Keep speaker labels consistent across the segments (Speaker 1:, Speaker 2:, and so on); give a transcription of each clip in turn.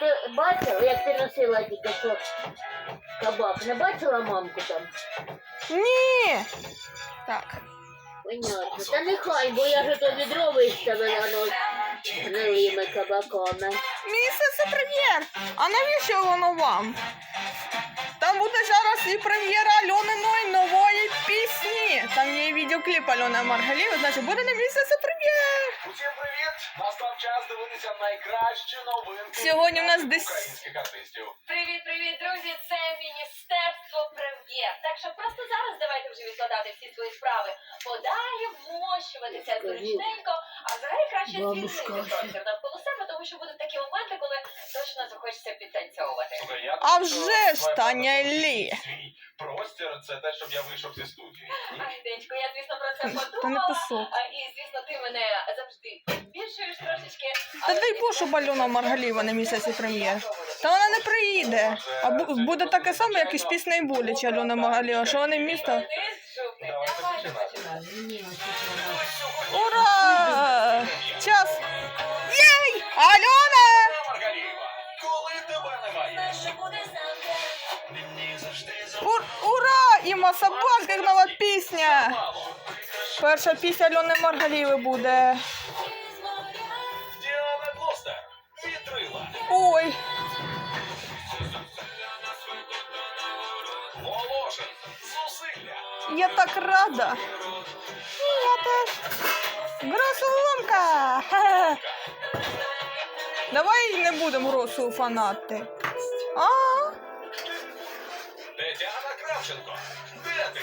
Speaker 1: ти бачила, як ти носила тільки що кабак? Не бачила мамку там?
Speaker 2: Ні. Так.
Speaker 1: Понятно. Та нехай, бо я ж то відро виставила ну, гнилими кабаками.
Speaker 2: Місяце прем'єр. А навіщо воно вам? Там буде зараз і прем'єра Альониної нової пісні. Там є і відеокліп Альони Маргаліви, значить буде на місяці прем'єр.
Speaker 3: Усім привіт! Настав час дивитися найкращі новинки
Speaker 2: Сьогодні у нас десь-
Speaker 3: українських артистів.
Speaker 4: Привіт, привіт, друзі! Це міністерство прем'єр. Так що просто зараз давайте вже відкладати всі свої справи. Подалі вмощуватися зручненько, а взагалі краще
Speaker 1: Бабушка.
Speaker 4: звільнити простір точно підтанцьовувати.
Speaker 2: А вже ж, Таня Лі.
Speaker 3: Простір це те, щоб я вийшов зі студії.
Speaker 4: Ай, Денечко, я звісно про це
Speaker 2: Та не
Speaker 4: подумала.
Speaker 2: писок.
Speaker 4: А, І звісно, ти мене завжди збільшуєш трошечки.
Speaker 2: Та дай Бог, щоб Альона Маргаліва на місяці прем'єр. Та вона не приїде. А бу- буде таке саме, як і з піснею Буліч Альона Маргаліва, що вони місто.
Speaker 3: Давайте
Speaker 4: Давайте
Speaker 3: починати.
Speaker 4: починати.
Speaker 1: Ні, ось вона.
Speaker 2: Ур- ура! І як нова пісня! Перша пісня Альони Маргаліви буде. Ой. Я так рада. Я теж. Гросоломка! Давай не будемо Росу фанати. А?
Speaker 3: Тетяна Кравченко. Де ти?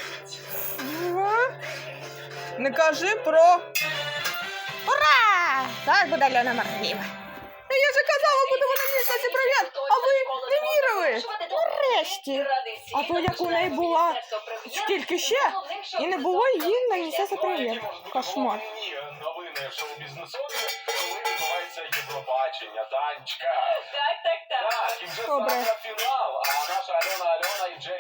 Speaker 2: Ага. Не кажи про. Ура! Так буде Альона Маргаліва. Ну, Я же казала, будемо на місяці привіт, а ви не вірили. Нарешті. А то як у неї була стільки ще, і не було її на місяці привіт. Кошмар.
Speaker 3: Новини шоу-бізнесові, коли відбувається Євробачення, Танечка.
Speaker 4: Так, так, так.
Speaker 3: Так, і вже
Speaker 2: Добре.
Speaker 3: завтра фінал, а наша